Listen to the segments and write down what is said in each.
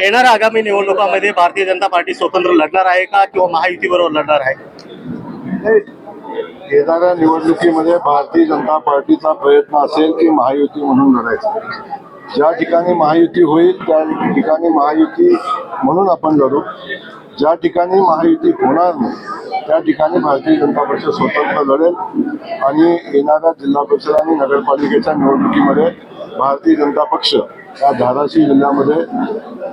येणाऱ्या आगामी निवडणुकांमध्ये भारतीय जनता पार्टी स्वतंत्र लढणार आहे का किंवा महायुतीबरोबर लढणार आहे? येणाऱ्या निवडणुकीमध्ये भारतीय जनता पार्टीचा प्रयत्न असेल की महायुती म्हणून लढायचं. ज्या ठिकाणी महायुती होईल त्या ठिकाणी महायुती म्हणून आपण लढू. ज्या ठिकाणी महायुती होणार नाही त्या ठिकाणी भारतीय जनता पक्ष स्वतंत्र लढेल आणि येणाऱ्या जिल्हा परिषद आणि नगरपालिकेच्या निवडणुकीमध्ये भारतीय जनता पक्ष या धाराशिव जिल्ह्यामध्ये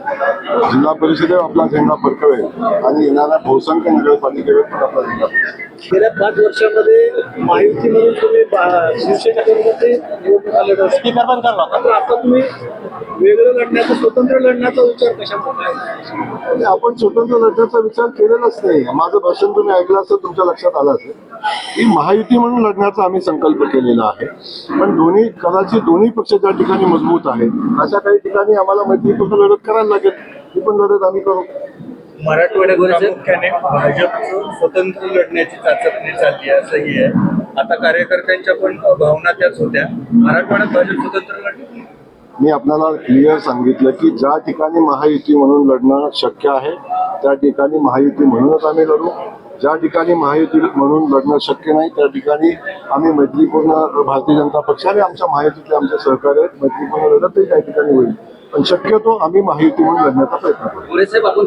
जिल्हा परिषदेवर आपला झेंडा फडकवेल आणि येणाऱ्या बहुसंख्य नगरपालिकेवर पण आपला झेंडा फडकवेल. गेल्या पाच वर्षामध्ये महायुती म्हणून तुम्ही निवडणूक आले स्पीकर बंद कर मात्र आता तुम्ही वेगळं लढण्याचा स्वतंत्र लढण्याचा विचार? आणि आपण स्वतंत्र लढण्याचा विचार केलेलाच नाही. माझं भाषण तुम्ही ऐकलं असं तुमच्या लक्षात आलं असेल. की महायुती म्हणून लढण्याचा आम्ही संकल्प केलेला आहे. पण दोन्ही कदाचित दोन्ही पक्ष त्या ठिकाणी मजबूत आहेत अशा काही ठिकाणी आम्हाला मैत्रीपूर्ण लढत करायला लागेल. ही पण लढत आम्ही करू. मराठवाड्यात प्रामुख्याने भाजपचं स्वतंत्र लढण्याची चाचपणी चालली आहे असंही आहे. आता कार्यकर्त्यांच्या पण भावना त्याच होत्या. मराठवाड्यात भाजप स्वतंत्र लढणार मी आपल्याला क्लिअर सांगितलं की ज्या ठिकाणी महायुती म्हणून लढणं शक्य आहे त्या ठिकाणी महायुती म्हणूनच आम्ही लढू. ज्या ठिकाणी महायुती म्हणून लढणं शक्य नाही त्या ठिकाणी आम्ही मैत्रीपूर्ण भारतीय जनता पक्ष आणि आमच्या महायुतीतले आमचे सहकार्य मैत्रीपूर्ण लढतही काही ठिकाणी होईल. पण शक्यतो आम्ही महायुती म्हणून लढण्याचा प्रयत्न करू. आपण